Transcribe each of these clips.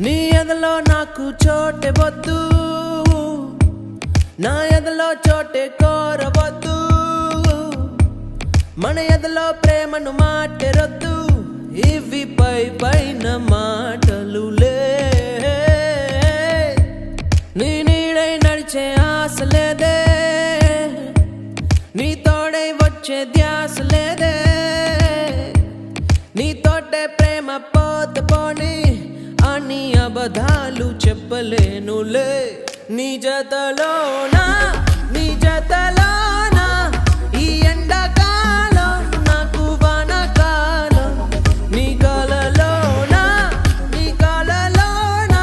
నీ ఎదలో నాకు చోటే వద్దు. నా ఎదలో చోటే కోరవద్దు. మన ఎదలో ప్రేమను మాటెరొద్దు ఇవి పై పైన మాటలు లే. నీ నీడై నడిచే ఆశ లేదే. నిజతలోనా? నిజతలోనా? ఈ ఎండకాలం నాకు వనకాలం. నీ కలలోనా నీ కలలోనా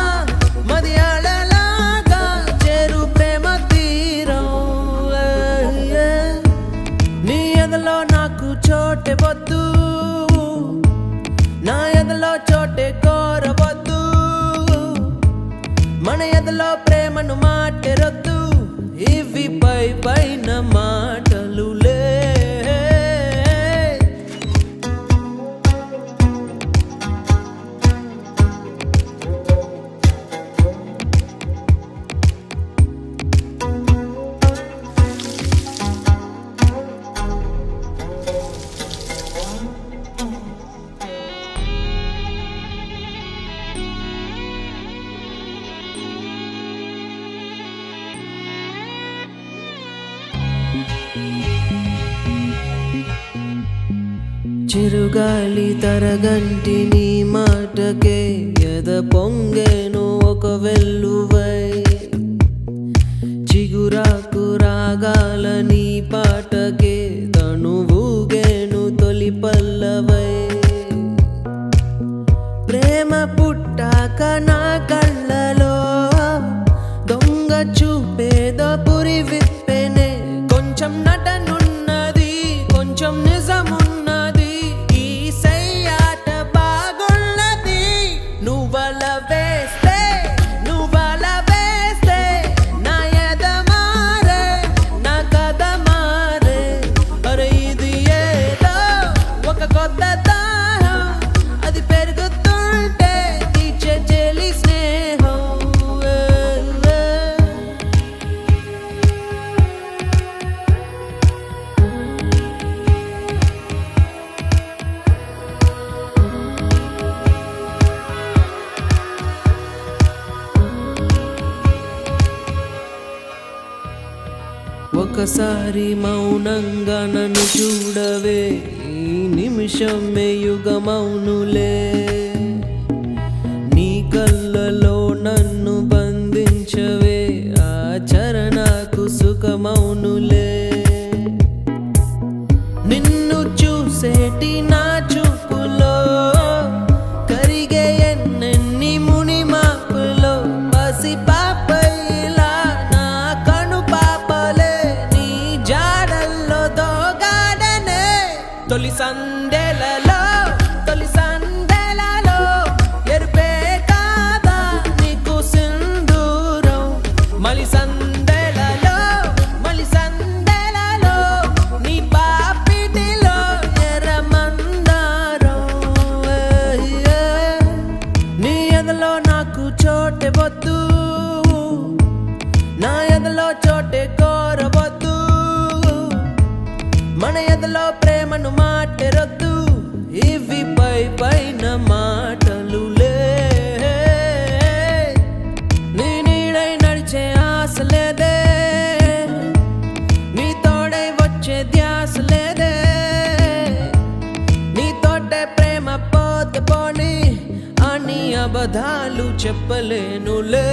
మది అలలాగా చేరు ప్రేమ తీరం. నీ ఎదలో నాకు చోటే వద్దు. మన ఎదలో ప్రేమను మాటెరొద్దు. ఇవి పై పైన మాట. చిరుగాలి తరగంటి నీ మాటకే ఎద పొంగేను ఒక వెల్లువై. చిగురాకు రాగాల నీ పా ఒకసారి మౌనంగా నన్ను చూడవే. ఈ నిమిషమే యుగమౌనులే. నీ కళ్ళలో నన్ను బంధించవే. ఆచరణకు సుఖమౌనులే నిన్ను తొలి సందెలలో తొలి సందెలలో ఎరుపే కాదా నీకు సింధూరం? మలి సందెలలో మలి సందెలలో నీ పాపిటిలో ఎర్రమందారం. నీ ఎదలో నాకు చోటే వద్దు. నా లేదే. నీ తోడై వచ్చే ధ్యాస లేదే. నీ తోటే ప్రేమ పోత పోని అని అబద్ధాలు చెప్పలేనులే.